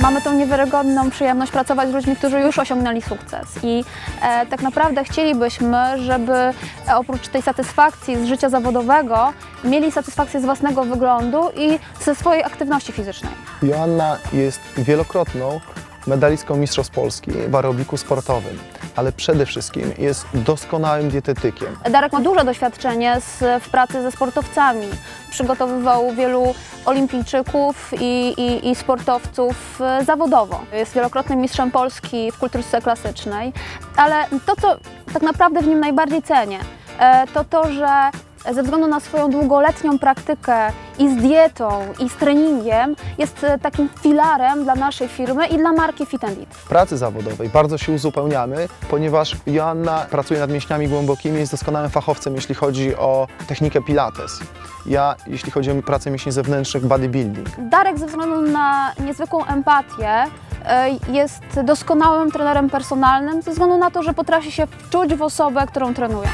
Mamy tą niewiarygodną przyjemność pracować z ludźmi, którzy już osiągnęli sukces i e, tak naprawdę chcielibyśmy, żeby e, oprócz tej satysfakcji z życia zawodowego mieli satysfakcję z własnego wyglądu i ze swojej aktywności fizycznej. Joanna jest wielokrotną medalistką Mistrzostw Polski w aerobiku sportowym, ale przede wszystkim jest doskonałym dietetykiem. Darek ma duże doświadczenie z, w pracy ze sportowcami. Przygotowywał wielu olimpijczyków i, i, i sportowców e, zawodowo. Jest wielokrotnym mistrzem Polski w kulturce klasycznej, ale to, co tak naprawdę w nim najbardziej cenię, e, to to, że ze względu na swoją długoletnią praktykę i z dietą, i z treningiem, jest e, takim filarem dla naszej firmy i dla marki Fit and Eat. W pracy zawodowej bardzo się uzupełniamy, ponieważ Joanna pracuje nad mięśniami głębokimi, jest doskonałym fachowcem, jeśli chodzi o technikę pilates. Ja, jeśli chodzi o pracę mięśni zewnętrznych, bodybuilding. Darek ze względu na niezwykłą empatię e, jest doskonałym trenerem personalnym ze względu na to, że potrafi się wczuć w osobę, którą trenuje.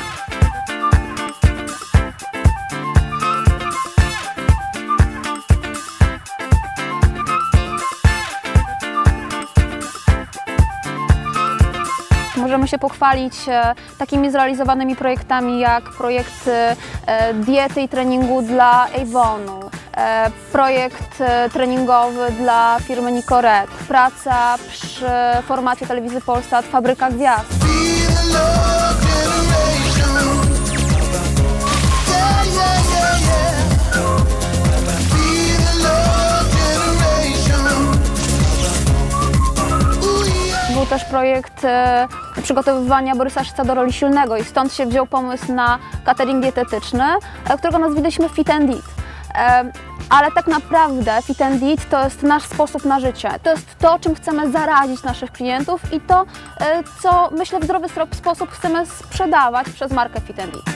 Możemy się pochwalić e, takimi zrealizowanymi projektami jak projekt e, diety i treningu dla Avonu, e, projekt treningowy dla firmy Nicoret, praca przy formacie telewizji Polsat Fabryka Gwiazd. Był też projekt e, przygotowywania Borysa Szyca do roli silnego i stąd się wziął pomysł na catering dietetyczny, e, którego nazwaliśmy Fit and Eat. E, ale tak naprawdę Fit and Eat to jest nasz sposób na życie. To jest to, czym chcemy zarazić naszych klientów i to, co myślę w zdrowy sposób chcemy sprzedawać przez markę Fit and Eat.